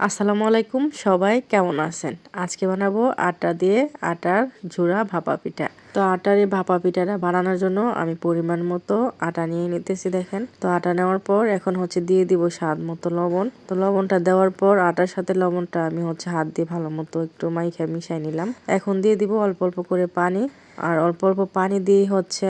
আসসালামু আলাইকুম, সবাই কেমন আছেন? আজকে বানাবো আটা দিয়ে আটার ঝুরা ভাপা পিঠা। তো আটার এই ভাপা পিঠাটা বানানোর জন্য আমি পরিমাণ মতো আটা নিয়ে নিতেছি, দেখেন। তো আটা নেওয়ার পর এখন হচ্ছে দিয়ে দিব স্বাদ মতো লবণ। তো লবণটা দেওয়ার পর আটার সাথে লবণটা আমি হচ্ছে হাত দিয়ে ভালো মতো একটু মাইখা মিশাই নিলাম। এখন দিয়ে দিব অল্প অল্প করে পানি। আর অল্প অল্প পানি দিয়ে হচ্ছে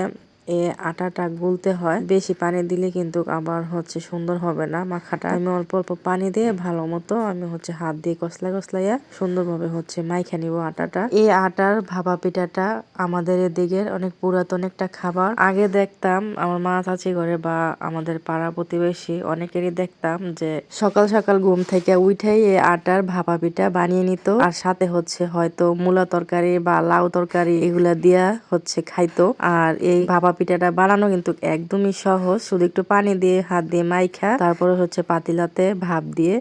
এ আটাটা গুলতে হয়। বেশি পানি দিলে কিন্তু আবার হচ্ছে সুন্দর হবে না মাখাটা। আমি অল্প অল্প পানি দিয়ে ভালো মতো আমি হচ্ছে হাত দিয়ে কসলা কসলাইয়া সুন্দরভাবে হচ্ছে মাইখা নিব আটাটা। এই আটার ভাপা পিঠাটা আমাদের এদিকের অনেক পুরাতন একটা খাবার। আগে দেখতাম আমার মা চাচি ঘরে বা আমাদের পাড়া প্রতিবেশী অনেকেরই দেখতাম যে সকাল সকাল ঘুম থেকে উঠেই এই আটার ভাপা পিঠা বানিয়ে নিত। আর সাথে হচ্ছে হয়তো মূলা তরকারি বা লাউ তরকারি এগুলা দিয়া হচ্ছে খাইতো। আর এই ভাপা পিঠাটা বানানো কিন্তু একদমই সহজ। শুধু একটু পানি দিয়ে, হাত দিয়ে মাইখা। তারপরে হচ্ছে পাতিলাতে ভাপ দিয়ে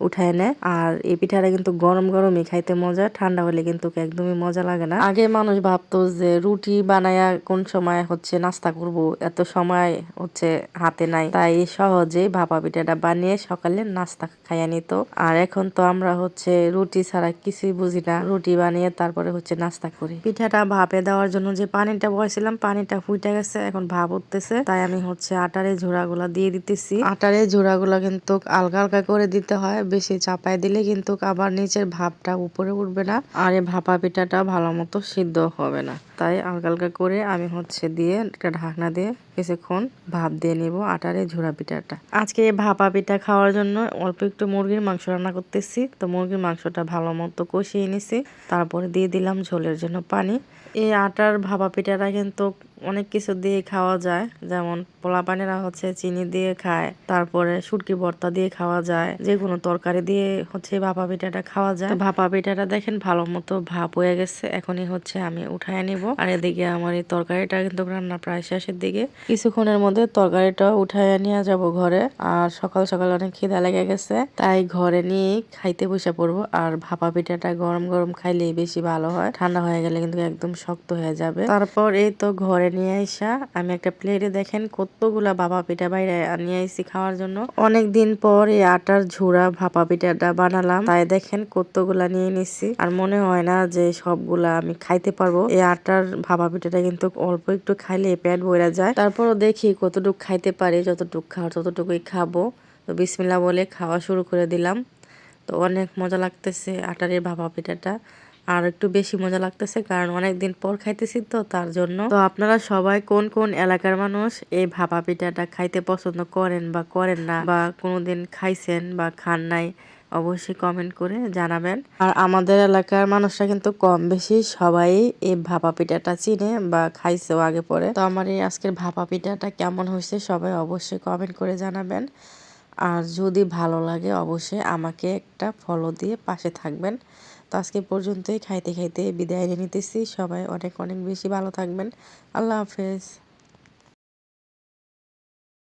উঠায় নেয়। আর এই পিঠাটা কিন্তু গরম গরমই খাইতে মজা, ঠান্ডা হলে কিন্তু একদমই মজা লাগে না। আগে মানুষ ভাবতো যে রুটি বানায়া কোন সময় হচ্ছে নাস্তা করব, এত সময় হচ্ছে হাতে নাই। তাই সহজে ভাপা পিঠাটা বানিয়ে সকালে নাস্তা খাইয়া নিত। আর এখন তো আমরা হচ্ছে রুটি ছাড়া কিছুই বুঝি না। রুটি বানিয়ে তারপরে হচ্ছে নাস্তা করি। পিঠাটা ভাপে দেওয়ার জন্য যে পানিটা বসেছিলাম পানিটা ফুটে গেছে, এখন ভাপ উঠতেছে। তাই আমি হচ্ছে আটারে ঝোড়াগুলা দিয়ে দিতেছি। আটারে ঝোড়াগুলা কিন্তু আলগা আলগা করে দিতে হয়। বেশি চাপায় দিলে কিন্তু আবার নিচের ভাবটা উপরে উঠবে না। আর এই ভাপা পিঠাটা ভালো মতো সিদ্ধ হবে না। তাই আলগা আলগা করে আমি হচ্ছে দিয়ে একটা ঢাকনা দিয়ে কিছুক্ষণ ভাপ দিয়ে নিব আটারে ঝুরা পিঠাটা। আজকে এই ভাপা পিঠা খাওয়ার জন্য অল্প একটু মুরগির মাংস রান্না করতেছি। তো মুরগির মাংসটা ভালো মতো কষিয়ে নিছি। তারপরে দিয়ে দিলাম ঝোলের জন্য পানি। এই আটার ভাপা পিঠাটা কিন্তু অনেক কিছু দিয়ে খাওয়া যায়। যেমন পোলা পানিরা হচ্ছে চিনি দিয়ে খায়, তারপরে সুটকি ভর্তা দিয়ে খাওয়া যায় যে কোনো তরকারি দিয়ে হচ্ছে ভাপা পিঠাটা খাওয়া যায়। ভাপা পিঠাটা দেখেন ভালো মতো ভাপ হয়ে গেছে, এখনই হচ্ছে আমি উঠায় নিব। আর এদিকে আমার এই তরকারিটা কিন্তু রান্না প্রায় শেষের দিকে। কিছুক্ষণের মধ্যে তরকারিটা উঠায় নিয়ে যাব ঘরে, আর সকাল সকাল অনেক খিদা লেগে গেছে, তাই ঘরে নিয়ে খাইতে বসে পড়ব। আর ভাপা পিঠাটা গরম গরম খাইলেই বেশি ভালো হয়, ঠান্ডা হয়ে গেলে কিন্তু একদম শক্ত হয়ে যাবে। তারপর এই তো ঘরে নিয়ে আইসা, আমি একটা প্লেটে দেখেন কতগুলা ভাপা পিঠা বাইরে নিয়ে আইসি খাওয়ার জন্য। অনেক দিন পর এই আটার ঝুড়া ভাপা পিঠাটা বানালাম, তাই দেখেন কতগুলা নিয়ে নিছি। আর মনে হয় না যে সবগুলা আমি খাইতে পারব। এই আটার ভাপা পিঠাটা কিন্তু অল্প একটু খাইলে পেট ভরে যায়। তারপরও দেখি কতটুকু খাইতে পারি, যতটুকু খাওয়ার ততটুকুই খাব। তো বিসমিল্লা বলে খাওয়া শুরু করে দিলাম। তো অনেক মজা লাগতেছে আটার এই ভাপা পিঠাটা। আর একটু বেশি মজা লাগতেছে, কারণ অনেক দিন পর খাইতেছি তো তার জন্য। তো আপনারা সবাই কোন কোন এলাকার মানুষ এই ভাপা পিঠাটা খাইতে পছন্দ করেন বা করেন না বা কোনোদিন খাইছেন বা খান নাই, অবশ্যই কমেন্ট করে জানাবেন। আর আমাদের এলাকার মানুষরা কিন্তু কম বেশি সবাই এই ভাপা পিঠাটা চিনে বা খাইছেও আগে পরে। তো আমার এই আজকের ভাপা পিঠাটা কেমন হয়েছে সবাই অবশ্যই কমেন্ট করে জানাবেন। আর যদি ভালো লাগে অবশ্যই আমাকে একটা ফলো দিয়ে পাশে থাকবেন। তো আজকে পর্যন্তই। খাইতে খাইতে বিদায় নিতেছি। সবাই অনেক অনেক বেশি ভালো থাকবেন। আল্লাহ হাফেজ।